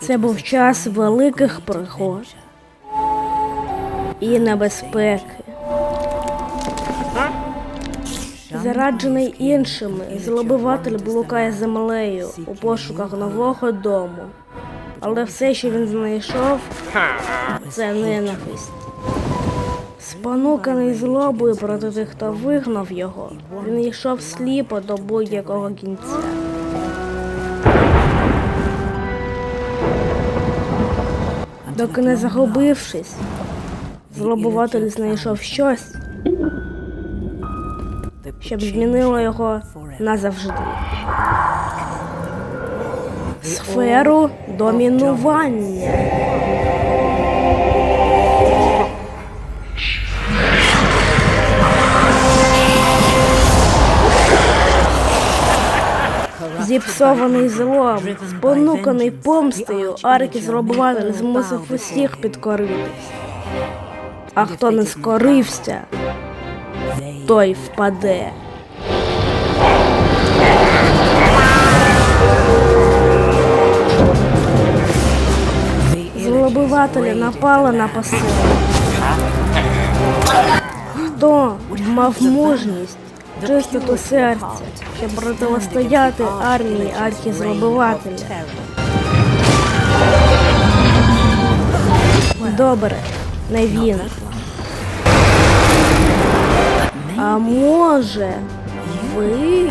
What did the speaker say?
Це був час великих пригод і небезпеки. Зараджений іншими, злобиватель блукає землею у пошуках нового дому. Але все, що він знайшов, це ненависть. Спонуканий злобою проти тих, хто вигнав його, він йшов сліпо до будь-якого кінця. Доки не загубившись, злобуватель знайшов щось, щоб змінило його назавжди. Сферу домінування. Зіпсований злом, спонуканий помстею, Аркі зробуватель змусив усіх підкоритись. А хто не скорився, той впаде. Злобивателі напали на посил. Хто мав мужність, чистоту серця, щоб протистояти армії архізлобивателя? Добре, не він. А може, ви?